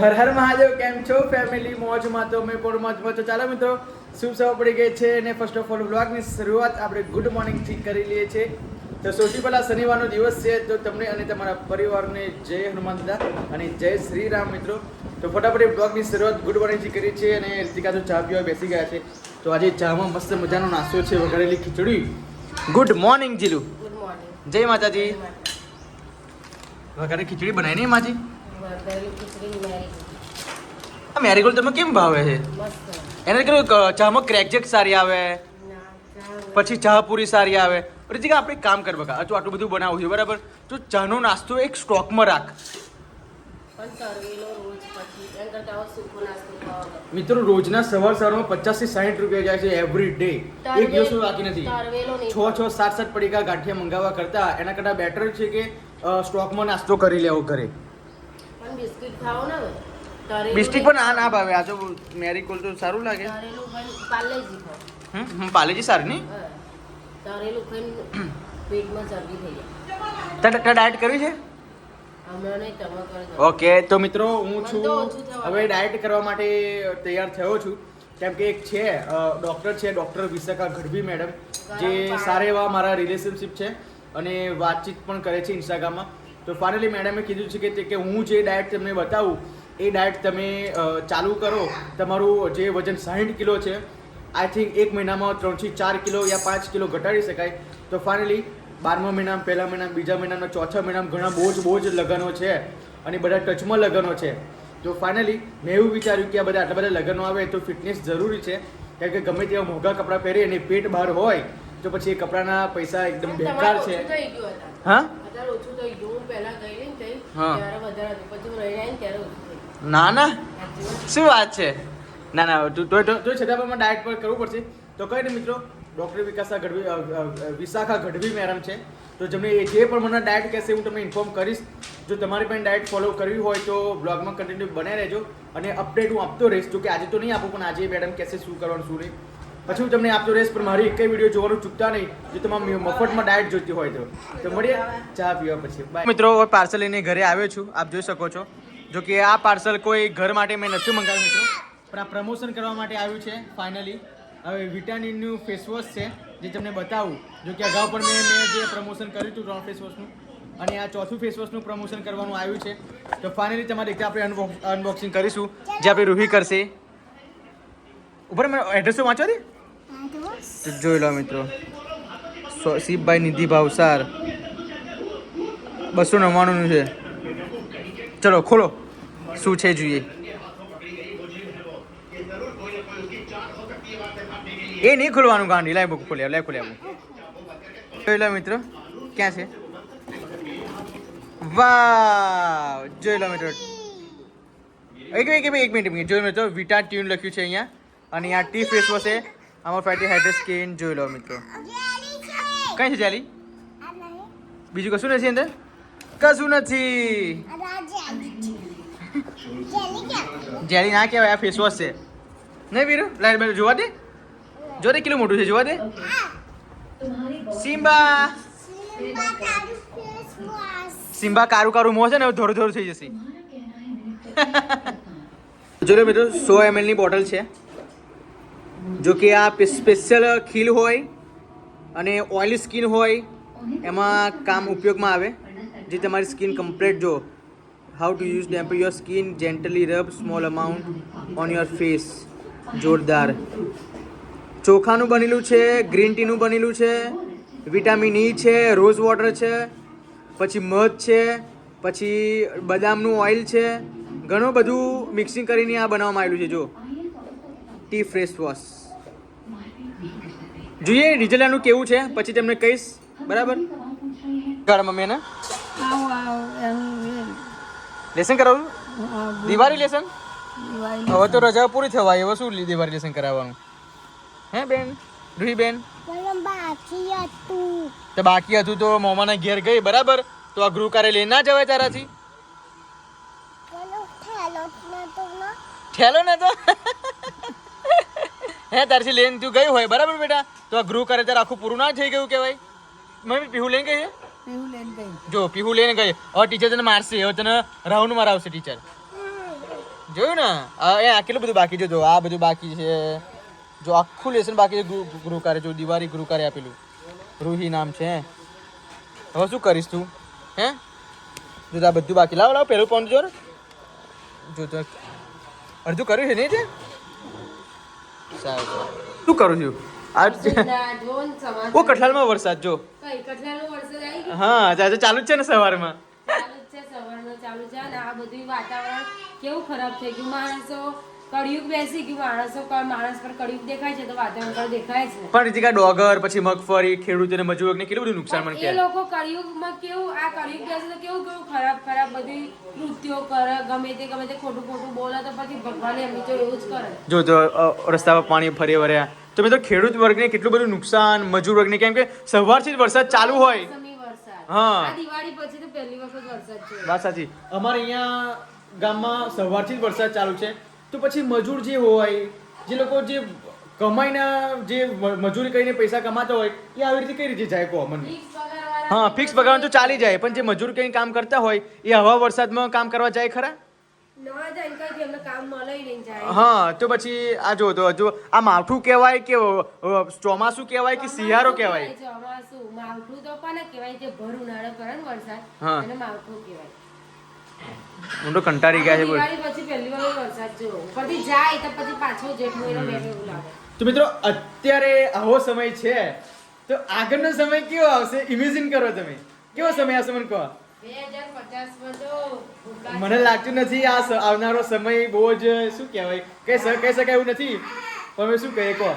હર હર મહાદેવ કેમ છો ફેમિલી મોજમાં તો મેં પણ મોજમાં તો ચાલો મિત્રો શુભ સવાર પડી ગઈ છે? અને ફર્સ્ટ ઓફ ઓલ બ્લોગની શરૂઆત આપણે ગુડ મોર્નિંગથી કરી લઈએ છીએ. તો સૌથી પહેલા શનિવારનો દિવસ છે તો તમને અને તમારા પરિવારને જય હનુમાન દાદા અને જય શ્રી રામ મિત્રો. તો ફટાફટ બ્લોગની શરૂઆત ગુડ મોર્નિંગથી કરી છે અને રીતિકા તો ચા પીવા બેસી ગયા છે. તો આજે ચામાં મસ્ત મજાનો નાસ્તો છે વઘારેલી khichdi. Good morning Jilu. Good morning જય માતાજી. વઘારે ખીચડી બનાવી નહીં માજી? આ મેરીગોલ્ડ તમને કેમ ભાવે છે? એને કેવું ચામાં ક્રેક જેક સારી આવે પછી ચા પૂરી સારી આવે. પછી આપણે કામ કર બકા તું આટલું બધું બનાવું છે બરાબર? તો ચાનો નાસ્તો એક સ્ટોકમાં રાખ. મિત્રો રોજના સવાર સવારમાં પચાસથી સાઠ રૂપિયા જાય છે એવરી ડે એક દિવસ બાકી નથી. છ છ સાત સાત પડીકા ગાંઠિયા મંગાવવા કરતા એના કરતાં બેટર છે કે સ્ટોકમાં નાસ્તો કરી લેવો ઘરે. પણ બિસ્કિટ ખાઓ ને હવે. તરેલું પણ આ ના ભાવે. આ તો કોલ તો સારું લાગે. તરેલું ખાઓ. હમ? પાલેજી સારી નહીં. તરેલું ખાઈને પેટમાં ચરબી થઈ જાય. તારે તારે ડાયટ કરવી છે? ઓકે તો મિત્રો હું છું. હવે ડાયટ કરવા માટે તૈયાર થયો છું. કેમ કે એક છે ડૉક્ટર છે ડૉક્ટર વિશાખા ગઢવી મેડમ જે સારા એવા મારા રિલેશનશિપ છે અને વાતચીત પણ કરે છે ઇન્સ્ટાગ્રામમાં તો ફાઇનલી મેડમે કીધું છે કે કે હું જે ડાયટ તમને બતાવું એ ડાયટ તમે ચાલુ કરો. તમારું જે વજન સાહીઠ કિલો છે આઈ થિંક એક મહિનામાં ત્રણથી ચાર કિલો યા પાંચ કિલો ઘટાડી શકાય. તો ફાઇનલી બારમા મહિનામાં પહેલા મહિનામાં બીજા મહિનામાં ચોથા મહિનામાં ઘણા બહુ જ બહુ જ લગ્નો છે અને બધા ટચમાં લગ્નો છે. તો ફાઇનલી મેં એવું વિચાર્યું કે આ બધા આટલા બધા લગ્નો આવે તો ફિટનેસ જરૂરી છે. કારણ કે ગમે તેવા મોંઘા કપડાં પહેરે અને પેટ બહાર હોય તો પછી એ કપડાના પૈસા એકદમ બેકાર છે. હા? અત્યારે ઓછું થઈ ગયું હું પહેલા ગઈ ને તઈ, ત્યારે વધારે હતું. પછી હું રહી ને ત્યારે ઓછું થઈ ના ના? શું વાત છે? ના ના તું તો તો છતાં પણ ડાયટ પર કરવું પડશે. તો કઈ નહીં મિત્રો ડૉક્ટર વિકાસા ગઢવી વિશાખા ગઢવી મેડમ છે. તો જેમને જે પણ મને ડાયટ કહેશે હું તમને ઇન્ફોર્મ કરીશ. જો તમારી પણ ડાયટ ફોલો કરવી હોય તો બ્લોગમાં કન્ટિન્યુ બને રહેજો. અને અપડેટ હું આપતો રહીશ જો કે આજે તો નહીં આપું પણ આજે મેડમ કહેશે શું કરવાનું શું નહીં. પછી હું તમને આપતો રહીશ પણ મારી એક વીડિયો જોવાનું ચૂકતા નહીં જો તમામ મફતમાં ડાયટ જોતી હોય તો. તો મળીએ ચા પીવા પછી. મિત્રો પાર્સલ લઈને ઘરે આવ્યો છું. આપ જોઈ શકો છો. જો કે આ પાર્સલ કોઈ ઘર માટે મેં નથી મંગાવ્યું મિત્રો. પણ આ પ્રમોશન કરવા માટે આવ્યું છે ફાઇનલી હવે વિટામિનનું ફેસવોશ છે જે તમને બતાવું. જો કે અગાઉ પણ મેં મેં જે પ્રમોશન કર્યું હતું ત્રણ ફેસ વોશનું અને આ ચોથું ફેસ વોશનું પ્રમોશન કરવાનું આવ્યું છે. તો ફાઇનલી તમારે એક આપણે અનબોક્સિંગ કરીશું. જે આપણે રૂહી કરશે. ઉપર મેં એડ્રેસ વાંચો દે તો જોઈ લો મિત્રો. શિવભાઈ નિધિ ભાવસાર. બસો નવ્વાણુંનું છે. ચલો, ખોલો. શું છે જોઈએ? એ નહીં ખોલવાનું ગાંડી. લાઈ બુક ખોલ્યા લાઈ બુક જોઈ લો મિત્રો, ક્યાં છે? વાહ જોઈ લો મિત્રો. એક મિનિટ એક મિનિટ જોઈ મિત્રો વિટા ટ્યુન લખ્યું છે અહીંયા. અને આ ટી ફેસ છે. આમાં ફેટી હાઇડ્રેટ સ્કિન જોઈ લો મિત્રો. કઈ છે જેલી? બીજું કશું નથી અંદર? કશું નથી. જેલી ના કહેવાય, આ ફેસ વોશ છે. નહીં વીરુ? લાઈટ બેલ જોવા દે. જો દે, કેટલું મોટું છે, જોવા દે. સિમ્બા. સિમ્બા કારું કારું મોં છે ને ધોરું ધોરું થઈ જશે. જો લો મિત્રો, સો એમએલની બોટલ છે. જો કે આ સ્પેશિયલ ખીલ હોય અને ઓઇલી સ્કિન હોય, એમાં કામ ઉપયોગમાં આવે. જે તમારી સ્કિન કમ્પ્લીટ જો. How to use damper your skin gently rub small amount on your face જોરદાર. ચોખાનું બનેલું છે ગ્રીન ટીનું બનેલું છે વિટામિન ઈ છે રોઝ વોટર છે, પછી મધ છે, પછી બદામનું ઓઇલ છે. ઘણું બધું મિક્સિંગ કરીને આ બનાવવામાં આવેલું છે, જો. ટી ફ્રેશ વોશ જોઈએ રિઝલ્ટ આનું કેવું છે? પછી તમને કહીશ. બરાબર? ઘર મમ્મી એને. લેસન કરાવું? દિવાળી લેસન? હવે તો રજા પૂરી થવા હવે શું દિવાળી લેસન કરાવવાનું? હે બેન? રૂહી બેન? તો બાકી હતું તો મોમાના ઘેર ગઈ બરાબર? તો આ ગૃહ કાર્ય લઈને ના જવાય તારાથી? ઠેલો ને તો? હે તારથી લઈને તું ગઈ હોય બરાબર બેટા? તો આ ગૃહ કરે ત્યારે આખું પૂરું ના થઈ ગયું કહેવાય? મમ્મી પીહુ લઈને ગઈ જો પીહુ લઈને ગઈ. હવે ટીચર તને મારશે હવે તને રાઉન્ડ મારાવશે ટીચર જોયું ને? આ એ આ કેટલું બધું બાકી છે? જો આ બધું બાકી છે. જો આખું લેસન બાકી છે ગૃહ કાર્ય. જો દિવાળી ગૃહ કાર્ય આપેલું. રૂહી નામ છે હવે શું કરીશ તું? હે? જો આ બધું બાકી. લાવ લાવ પહેલું પણ જો. અડધું કર્યું છે નહીં તે. શું કરું છું. ઓ કઠલાલમાં વરસાદ જો? હા આજે ચાલુ જ છે ને સવારમાં. ચાલુ જ છે સવારનો ચાલુ છે. આ બધું વાતાવરણ કેવું ખરાબ થઈ ગયું? માણસો કળિયુગ બેસી ગયું માણસો માણસ પર કળિયુગ દેખાય છે તો વાતાવરણ પર દેખાય છે. પણ રીતિકા ડોગર પછી મગફળી ખેડૂતોને મજૂરોને કેટલું બધું નુકસાન પણ એ લોકો કળિયુગમાં કેવું આ કળિયુગ બેસે તો કેવું કેવું ખરાબ ખરાબ બધી કૃત્યો કરે ગમે તે ગમે તે ખોટું ખોટું બોલે તો પછી ભગવાન એમની જો એવું જ કરે. જો તો રસ્તા પર પાણી ફરી વળ્યા. તો મિત્રો ખેડૂત વર્ગને કેટલું બધું નુકસાન મજૂર વર્ગને કેમ કે સવારથી જ વરસાદ ચાલુ હોય. હા. દિવાળી પછી તો પહેલી વખત વરસાદ છે. વાત સાચી. અમારે અહીંયા ગામમાં સવારથી જ વરસાદ ચાલુ છે. તો પછી મજૂર જે હોય જે લોકો જે કમાઈને જે મજૂરી કરીને પૈસા કમાતા હોય એ આવી રીતે કઈ રીતે જાય કહો મને ફિક્સ પગારવાળા હા ફિક્સ પગાર તો ચાલી જાય પણ જે મજૂર કરીને કામ કરતા હોય એ હવા વરસાદમાં કામ કરવા જાય ખરા? હા તો પછી આ જો તો જો આ માવઠું કહેવાય કે ચોમાસું કહેવાય કે શિયાળો કહેવાય? ચોમાસું. માવઠું તો પણ કહેવાય? જે ભર ઉનાળો કરે ને વરસાદ હા. માવઠું કહેવાય. હું તો કંટાળી ગયા છે બોલ પછી પહેલી વાર વરસાદ જો ઉપરથી જાય તો પછી પાછો જેઠ મહિનો બેઠો એવું લાગે તો મિત્રો અત્યારે આવો સમય છે. તો આગળનો સમય કેવો આવશે? ઇમેજિન કરો તમે. કેવો સમય આવશે મને કહો. મને લાગતું નથી આ સ- આવનારો સમય બહુ જ શું કહેવાય? કઈ કહી શકાય એવું નથી. પણ હવે શું કહીએ કહો.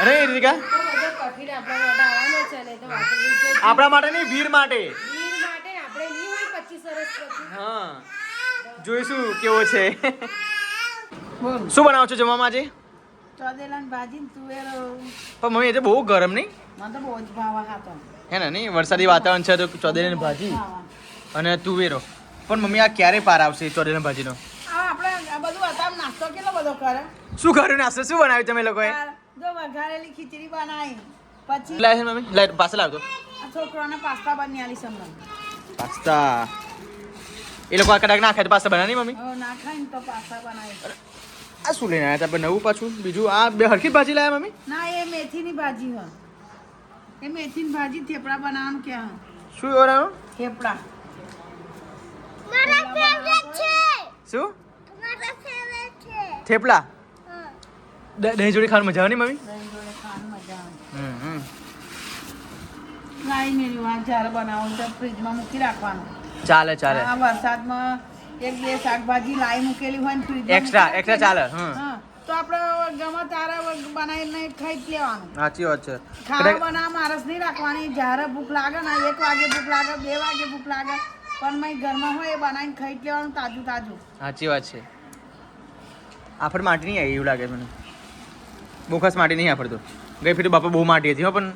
અરે રીતિકા. આપણા માટે આવવાનો છે ને તો વાતો બીજો આપણા માટે નહીં વીર માટે ને આપણે નહીં હોય પચીસ વર્ષ પછી હા. જોઈશું કેવો છે. શું બનાવો છો જમવામાં આજે? ચોદેલાની ભાજી ને તુવેરો. પણ મમ્મી એ તો બહુ ગરમ નહીં? મને તો બહુ જ ભાવ ખાતો. હે ને નહીં? વરસાદી વાતાવરણ છે તો ચોદેલીની ભાજી અને તુવેરો. પણ મમ્મી આ ક્યારે પાર આવશે ચોદેલીની ભાજીનો? આ આપણે આ બધું હતા નાસ્તો કેટલો બધો કરે? શું કર્યું નાસ્તો? શું બનાવ્યું તમે લોકોએ? વઘારેલી ખીચડી બનાવી. પછી લાય મમ્મી છોકરાને પાસ્તા બનાવી પાસ્તા. એ લોકો આ કડાક ના ખાય તો પાસ્તા બનાવી મમ્મી? ના ખાય ને તો પાસ્તા બનાવે આ શું લઈને આવ્યા હતા નવું પાછું? બીજું આ બે હરખી ભાજી લાયા મમ્મી? ના એ મેથીની ભાજી હોય. એ મેથીની ભાજી થેપડા બનાવવાનું કે હા શું બનાવવાનું થેપડા. શું? થેપલા દ- દહીં જોડી ખાવાની મજા આવે મમ્મી? દહીં જોડે ખાવાની મજા આવે. હમ હમ. લાઈ મેરી આ જ્યારે બનાવો તો ફ્રીજમાં મૂકી રાખવાનું. ચાલે ચાલે. આ વરસાદમાં એક બે શાકભાજી લાઈ મૂકેલી હોય ને એક્સ્ટ્રા મૂકી ચાલે, હા તો આપણે ગમે તારા બનાવીને ખાઈ લેવાનું. સાચી વાત છે. ખાવા મારસ નહીં રાખવાની. જ્યારે ભૂખ લાગે ને એક વાગે ભૂખ લાગે બે વાગે ભૂખ લાગે પણ મેં ઘરમાં હોય એ બનાવીને ખાઈ લેવાનું તાજું તાજું. સાચી વાત છે. આફડ માટી નહીં આવી એવું લાગે મને. બહુ ખાસ માટી નહીં આફડ તો ગઈ ફેરી બાપા બહુ માટી હતી હો પણ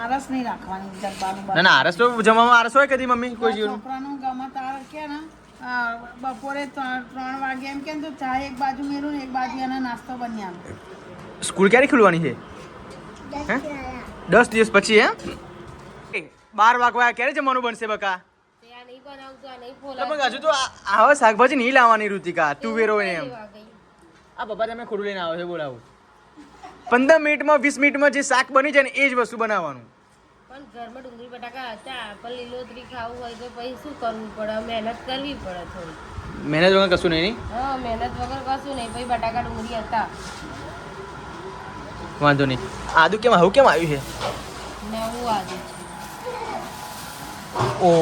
આરસ નહીં રાખવાની ડબ્બાનું ના ના આરસ તો જમવામાં આરસ હોય કદી મમ્મી? કોઈ જીવન છોકરાનું ગમે તાર કે ને બપોરે ત્રણ વાગે એમ કે ને તો ચા એક બાજુ મેરું એક બાજુ એને નાસ્તો બની આપે સ્કૂલ ક્યારે ખુલવાની છે? હે? દસ દિવસ પછી હે? બાર વાગવા ક્યારે જમવાનું બનશે બકા? તે આ નહીં બનાવતું આ નહીં તો ફોલાવતું. પણ હજુ તો આવા શાકભાજી નહીં લાવવાની રુતિકા. તું વેરો એમ. આ પપ્પા તમે ખોડું લઈને આવો છે બોલાવું. પંદર મિનિટમાં વીસ મિનિટમાં જે શાક બની જાય ને એ જ વસ્તુ બનાવવાનું. પણ ઘરમાં ડુંગળી બટાકા હતા પણ લીલોતરી ખાવું હોય તો પછી શું કરવું પડે? મહેનત કરવી પડે થોડી. મહેનત વગર કશું નહીં નહીં? હા મહેનત વગર કશું નહીં. પછી બટાકા ડુંગળી હતા. વાંધો નહીં. આદુ કેમ આવું કેમ આવ્યું છે? નવું આજે ઓ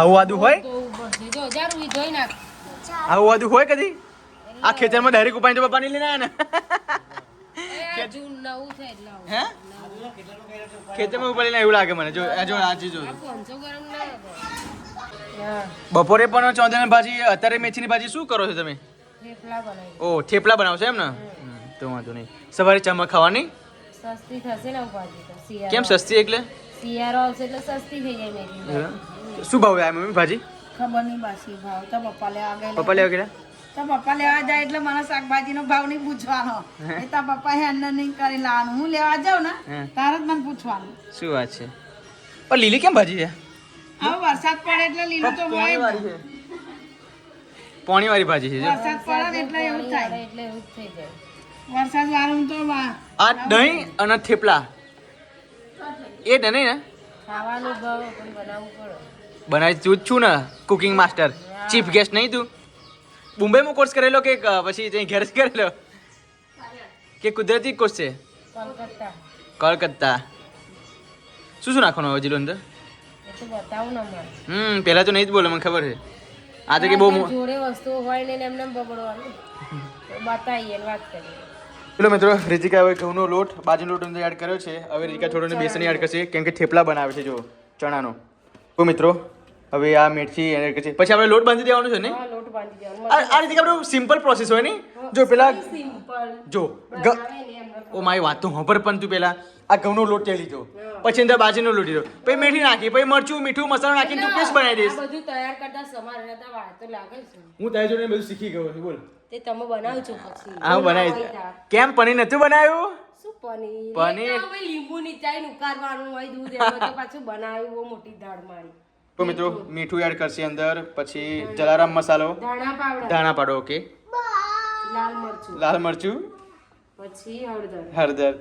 આવું આદુ હોય? જો જા રૂઈ જોઈ નાખ. આવું આદુ હોય કદી? આ ખેતરમાં ડાયરેક્ટ ઉપાડીને તો પપ્પા નહીં લઈને આવ્યા આ જૂન નવું છે એટલે આવું. ને હે? ખેતરમાં ઉપાડીને એવું લાગે મને. જો આ જો આજે જો આ પોનસો ગરમ ના લાગે. હા બપોરે પણ ચોંદરની ભાજી અત્યારે મેથીની ભાજી શું કરો છો તમે? થેપલા બનાવી ઓ થેપલા બનાવશો એમ ને? હમ, તો વાંધો નહીં. સવારે ચમક ખાવાની? સસ્તી થશે ને ભાજી તો શિયાળો. કેમ સસ્તી એટલે? શિયાળો આવશે એટલે સસ્તી થઈ જાય મેથી શું ભાવ આવે મમ્મી ભાજી? ખબર નહીં બાસી ભાવ. તો પપ્પા લેવા ગયેલા. પપ્પા લેવા ગયા તો પપ્પા લેવા જાય એટલે મને શાકભાજીનો ભાવ નહીં પૂછવાનો. એ તો પપ્પા હેન્ડલ નહીં કરી લાવવાનું. હું લેવા જાઉં ને તારે જ મને પૂછવાનું. શું વાત છે? પણ લીલી કેમ ભાજી છે? હવે વરસાદ પડે એટલે લીલું તો હોય. પોણી વાળી ભાજી છે વરસાદ પડે એટલે એવું થાય. એટલે એવું જ થઈ જાય. વરસાદ વાળું તો આ દહીં અને થેપલા. એ નહીં ને? ખાવાનું ભાવ પણ બનાવવું પડે. બનાવી તું જ છું ને કુકિંગ માસ્ટર ચીફ ગેસ્ટ નહીં તું? મુંબઈમાં કોર્સ કરેલો કે પછી ત્યાં ઘેર કરેલો? કે કુદરતી કોર્સ છે? કોલકાતા. કલકત્તા શું શું નાખવાનું હવે જીલો અંદર? હમ પહેલા તો નહીં જ બોલે મને ખબર છે. આ તો કે બહુ જોડે વસ્તુ હોય ને એમને બગડવાનું. બતાવીએ વાત કરીએ. ચલો મિત્રો રીતિકા હવે ઘઉંનો લોટ બાજુનો લોટ અંદર એડ કર્યો છે. હવે રીતિકા થોડો બેસન એડ કરશે કેમ કે થેપલા બનાવે છે જો ચણાનો. તો મિત્રો હવે આ મેઠી એડ કરશે પછી આપણે લોટ બાંધી દેવાનો છે ને? બાંધી દેવાનો. આ રીતે આપણું સિમ્પલ પ્રોસેસ હોય નહીં જો પેલા સિમ્પલ જો ઓ મારી વાત તો ખબર પણ તું પેલા. આ ઘઉંનો લોટ લઈ લીધો. પછી અંદર બાજરીનો લોટ લીધો. પછી મેથી નાખી પછી મરચું મીઠું મસાલો નાખીને તું પેસ્ટ બનાવી દઈશ. બધું તૈયાર કરતા સમાર રહેતા વાર તો લાગે છે. હું તારી જોડે બધું શીખી ગયો છું બોલ. તે તમે બનાવજો પછી. હા બનાવી કેમ પનીર નતું બનાવ્યું? શું પનીર? પનીર? લીંબુ નીચાઈ ઉકાળવાનું હોય દૂધ એમાં તો પાછું બનાવ્યું બહુ મોટી દાળ મારી. તો મિત્રો મીઠું. એડ કરશે અંદર પછી જલારામ મસાલો. ધાણા પાડો ઓકે લાલ મરચું. પછી હળદર. હળદર.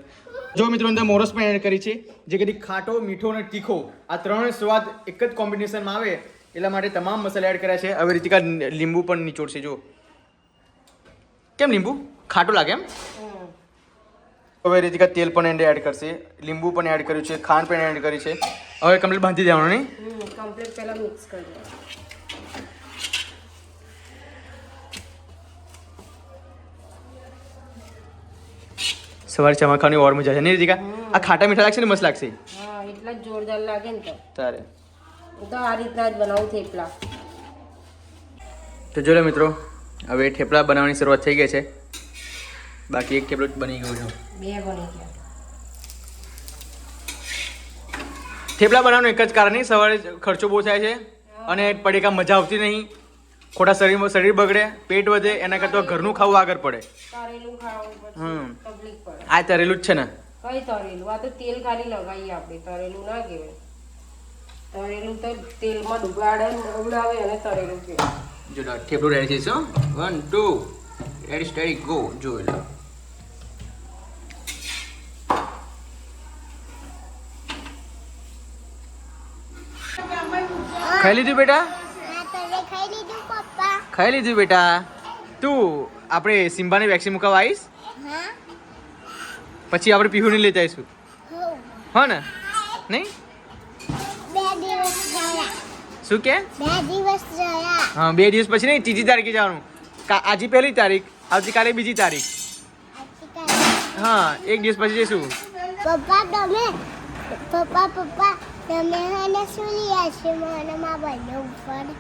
જો મિત્રો અંદર મોરસ પણ એડ કરી છે જે કદી ખાટો મીઠો અને તીખો આ ત્રણ સ્વાદ એક જ કોમ્બિનેશનમાં આવે એટલા માટે તમામ મસાલા એડ કર્યા છે. હવે રીતિકા લીંબુ પણ નિચોડશે જો કેમ લીંબુ? ખાટું લાગે એમ. હવે રીતિકા તેલ પણ એડ કરશે લીંબુ પણ એડ કર્યું છે ખાંડ પણ એડ કરી છે. હવે કમ્પ્લીટ બાંધી દેવાનું નહીં? કમ્પ્લીટ પહેલા મિક્સ કરી સવારે ચમા ખાવાની ઓર મજા છે નહીં રીતિકા આ ખાટા મીઠા લાગશે ને મસ્ત લાગશે? હા એટલા જોરદાર લાગે ને તો. તારે. તો આ રીતના જ બનાવું થેપલા. તો જો લે મિત્રો હવે થેપલા બનાવવાની શરૂઆત થઈ ગઈ છે. બાકી એક થેપલો બની ગયું છે. બે બની ગયા. થેપલા બનાવવાનું એક જ કારણ સવારે ખર્ચો બહુ થાય છે અને પડીકા મજા આવતી નહીં ખોટા શરીરમાં શરીર બગડે પેટ વધે એના કરતાં ઘરનું ખાવું આગળ પડે. હમ. આ તરેલું જ છે ને. કઈ તરેલું? આ તો તેલ ખાલી લગાવીએ આપણે તરેલું ના કહેવાય. તરેલું તો તેલમાં ડુબાડે ઉડાવે અને તરેલું કહેવાય. જો ઠેપલું રેડી છે one two ready steady go જો લો ખાઈ લીધું બેટા ખાઈ લીધું પપ્પા ખાઈ લીધું બેટા તું આપણે સિમ્બાની વેક્સિન મુકાવા આવીશ હા પછી આપણે પીહુને લેતા આવીશું હો હો ને નહીં બે દિવસ રહ્યા શું કે? બે દિવસ રહ્યા હા બે દિવસ પછી નહીં ત્રીજી તારીખે જવાનું. કા આજે પહેલી તારીખ આવતીકાલે બીજી તારીખ. આવતીકાલે. હા એક દિવસ પછી જઈશું. પપ્પા તમે? પપ્પા પપ્પા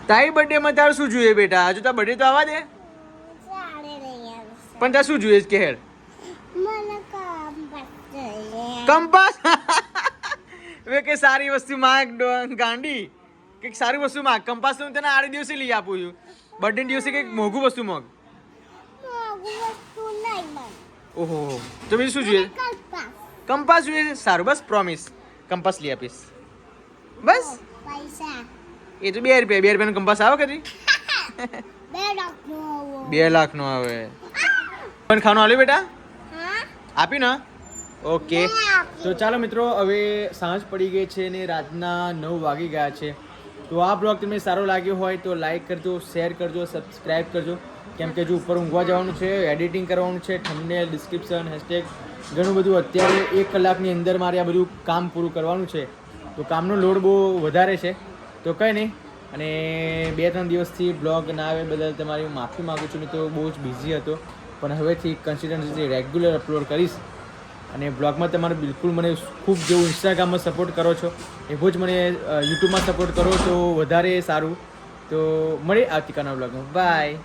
તારી બર્થડે માં તાર શું જોઈએ બેટા? હજુ તાર બર્થડે તો આવવા દે. પણ તાર શું જોઈએ છે કે પડશે કંપાસ હવે કે સારી વસ્તુ માંગ ગાંડી. કંઈક સારી વસ્તુ માંગ. કંપાસ હું તને આડે દિવસે લઈ આપું છું. બર્થડે દિવસે કંઈક મોઘું વસ્તુ માંગ. ઓહો. તો બીજું શું જોઈએ? કંપાસ. જોઈએ સારું બસ પ્રોમિસ કંપાસ લઈ આપીશ. બસ? પૈસા. એ તો બે રૂપિયા બે રૂપિયાનો કંપાસ આવે કે બે લાખનો લાખ નો આવે. પણ ખાવાનું આલ્યું બેટા? હા? આપી ને? ઓકે. તો ચાલો મિત્રો હવે સાંજ પડી ગઈ છે ને રાતના નવ વાગી ગયા છે. તો આ બ્લોગ તમને સારો લાગ્યો હોય તો લાઈક કરજો શેર કરજો સબસ્ક્રાઈબ કરજો. કેમ કે જો ઉપર ઊંઘવા જવાનું છે એડિટિંગ કરવાનું છે થંબનેલ ડિસ્ક્રિપ્શન હેશટેગ ઘણું બધું અત્યારે એક કલાકની અંદર મારે આ બધું કામ પૂરું કરવાનું છે. તો કામનો લોડ બહુ વધારે છે. તો કંઈ નહીં. અને બે ત્રણ દિવસથી બ્લોગ ના આવે બદલ તમારી હું માફી માગું છું. ને તો બહુ જ બિઝી હતો. પણ હવેથી કન્સિસ્ટન્સી રેગ્યુલર અપલોડ કરીશ. અને બ્લોગમાં તમારે બિલકુલ મને ખૂબ જેવું ઇન્સ્ટાગ્રામમાં સપોર્ટ કરો છો, એવો જ મને યુટ્યુબમાં સપોર્ટ કરો તો વધારે સારું. તો મળે આવતીકાલના બ્લોગમાં બાય